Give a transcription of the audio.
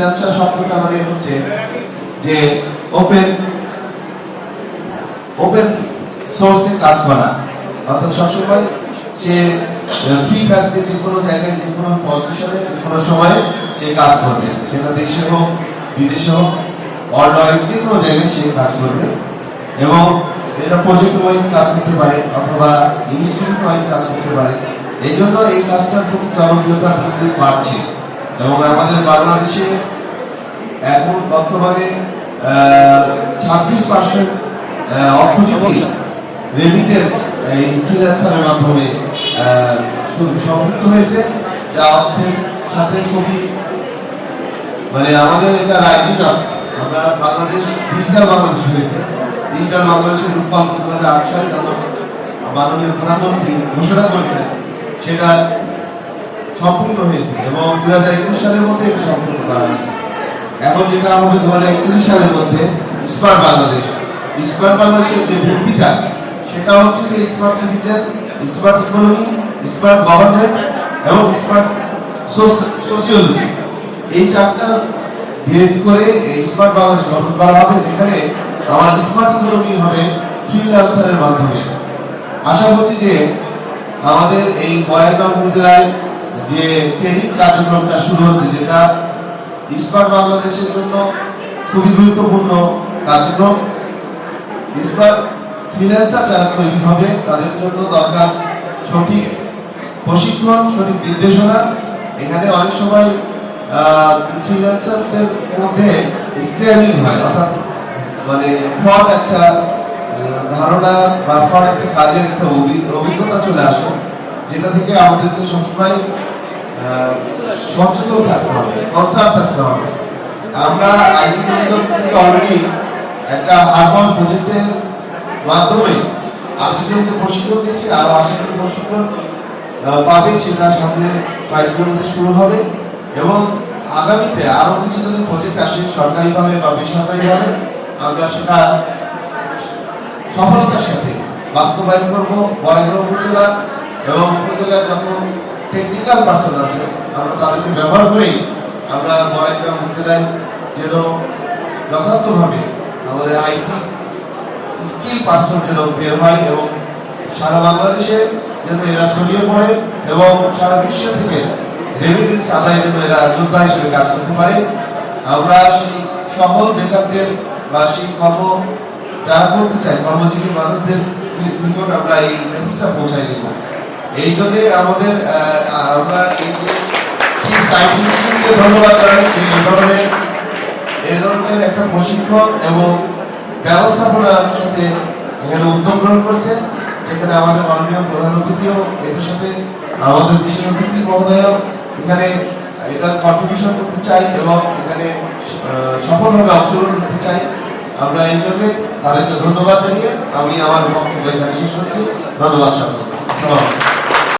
Freelancer শব্দটা মানে হচ্ছে যে ওপেন ওপেন সোর্সে কাজ করা। অর্থাৎ সবসময় সে ফ্রি থাকবে যে কোনো জায়গায়, যে কোনো পজিশনে যে কোনো সময়ে সে কাজ করবে। সেটা দেশে হোক, বিদেশে হোক ওয়ার্ল্ড যে কোনো জায়গায় সে কাজ করবে। এবং এটা প্রজেক্ট ওয়াইজ কাজ করতে পারে, অথবা ইনস্টিটিউট ওয়াইজ কাজ করতে পারে। এই জন্য এই কাজটার প্রতি জনপ্রিয়তা দিন দিন বাড়ছে। এবং আমাদের বাংলাদেশে এখন বর্তমানে ছাব্বিশ পার্সেন্ট অর্থনীতি রেমিটেন্স এই ফ্রিল্যান্সারের মাধ্যমে সম্পৃক্ত হয়েছে, যা অর্থের সাথে খুবই মানে আমাদের এটা রাজ্য না আমরা বাংলাদেশ ডিজিটাল বাংলাদেশ হয়েছে। ডিজিটাল বাংলাদেশের রূপান্তর দু হাজার আট সালে মাননীয় প্রধানমন্ত্রী ঘোষণা করেছেন, সেটা সম্পূর্ণ হয়েছে এবং দুই হাজার একুশ সালের মধ্যে সম্পূর্ণ করা হয়েছে। এখন যেটা হবে দু হাজার একত্রিশ সালের মধ্যে স্মার্ট বাংলাদেশ। স্মার্ট বাংলাদেশের যে ভিত্তিটা সেটা হচ্ছে যে smart citizen smart economy smart government এবং স্মার্ট সোশিয়োলজি এই চারটা বেজ করে স্মার্ট বাংলাদেশ গঠন করা হবে, যেখানে আমার স্মার্ট ইকোনমি হবে ফ্রিল্যান্সারের মাধ্যমে। আশা করছি যে আমাদের এই বয়াগ্রাম উপজেলায় যে ট্রেনিং কার্যক্রমটা শুরু হচ্ছে, যেটা স্মার্ট বাংলাদেশের জন্য খুবই গুরুত্বপূর্ণ কার্যক্রম। স্মার্ট ফ্রিল্যান্সার যারা তৈরি হবে, তাদের জন্য দরকার সঠিক প্রশিক্ষণ, সঠিক নির্দেশনা। এখানে অনেক সময় ফ্রিল্যান্সারদের মধ্যে স্ক্র্যামিং হয়, অর্থাৎ মানে ফ্রড একটা ধারণা বা ফ্রড একটা কাজের একটা অভি- অভিজ্ঞতা চলে আসে, যেটা থেকে আমাদেরকে সবসময় সচেতন থাকতে হবে, কনসার্ন থাকতে হবে। আমরা আইসিটি থেকে একটা হারমোন প্রজেক্টের মাধ্যমে আশি জনকে প্রশিক্ষণ দিয়েছি, আরও আশি জন প্রশিক্ষণ পাবে সেটা সামনে কয়েকদিনের মধ্যে শুরু হবে। এবং আগামীতে আরও কিছু যদি প্রজেক্ট আসে সরকারিভাবে বা বেসরকারিভাবে, আমরা সেটা সফলতার সাথে বাস্তবায়ন করব বড়াইগ্রাম উপজেলা, এবং উপজেলার যত টেকনিক্যাল পার্সন আছে, আমরা তাদেরকে ব্যবহার করেই আমরা বড়াইগ্রাম উপজেলায় যেন যথার্থভাবে আমাদের আইটি স্কিল পার্সন যেন বের হয় এবং সারা বাংলাদেশে যেন এরা ছড়িয়ে পড়ে এবং সারা বিশ্ব থেকে রেমিটেন্স আদায় যেন এরা যোদ্ধা হিসেবে কাজ করতে পারে, আমরা সেই সকল বেকারদের বা সেই কর্ম যারা করতে চায়, কর্মজীবী মানুষদের নিকট আমরা এই মেসেজটা পৌঁছাই দিব। এই জন্য আমাদের আমরা ধন্যবাদ এই ধরনের এই ধরনের একটা প্রশিক্ষণ এবং ব্যবস্থাপনার সাথে এখানে উদ্যোগ গ্রহণ করেছে, যেখানে আমাদের মাননীয় প্রধান অতিথিও এটার সাথে, আমাদের বিশেষ অতিথি মহোদয় এখানে এটার কন্ট্রিবিউশন করতে চাই এবং এখানে সফলভাবে অংশগ্রহণ করতে চাই। আমরা এই জন্য তাদেরকে ধন্যবাদ জানিয়ে আমি আমার বক্তব্য এখানে শেষ করছি। ধন্যবাদ সকলকে।